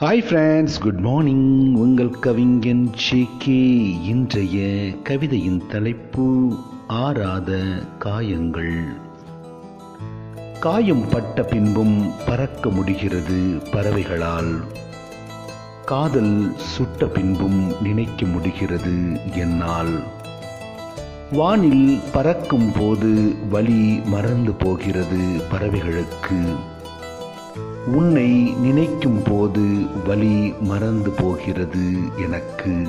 Hi friends good morning உங்கள் கவிஞன் ஷேகே இன்றைய கவிதையின் தலைப்பு ஆறாத காயங்கள். காயம் பட்ட பின்பும் பறக்க முடிகிறது பறவைகளால். காதல் சுட்ட பின்பும் நினைக்க முடிகிறது என்னால். வானில் பறக்கும் போது வழி மறந்து போகிறது பறவைகளுக்கு. உன்னை நினைக்கும் போது வலி மறந்து போகிறது எனக்கு.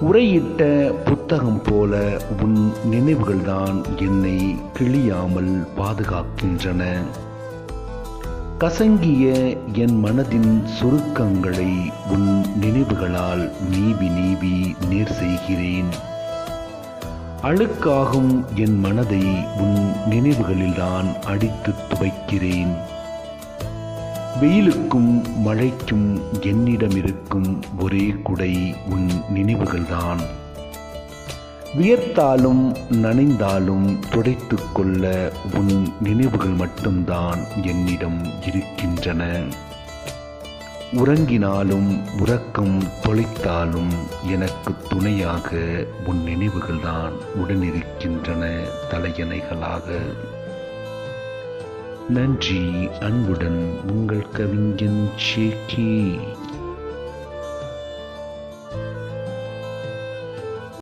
உரையிட்ட புத்தகம் போல உன் நினைவுகள்தான் என்னை கிழியாமல் பாதுகாக்கின்றன. கசங்கிய என் மனதின் சுருக்கங்களை உன் நினைவுகளால் நீவி நீவி நேர் செய்கிறேன். அழுக்காகும் என் மனதை உன் நினைவுகளில்தான் அடித்து துவைக்கிறேன். வெயிலுக்கும் மழைக்கும் என்னிடம் இருக்கும் ஒரே குடை உன் நினைவுகள்தான். வியர்த்தாலும் நனைந்தாலும் துடைத்து கொள்ள உன் நினைவுகள் மட்டும்தான் என்னிடம் இருக்கின்றன. உறங்கினாலும் உறக்கம் தொலைத்தாலும் எனக்கு துணையாக உன் நினைவுகள்தான் உடனிருக்கின்றன தலையணைகளாக. நன்றி அன்புடன் உங்கள் கவிஞன் ஷேகி.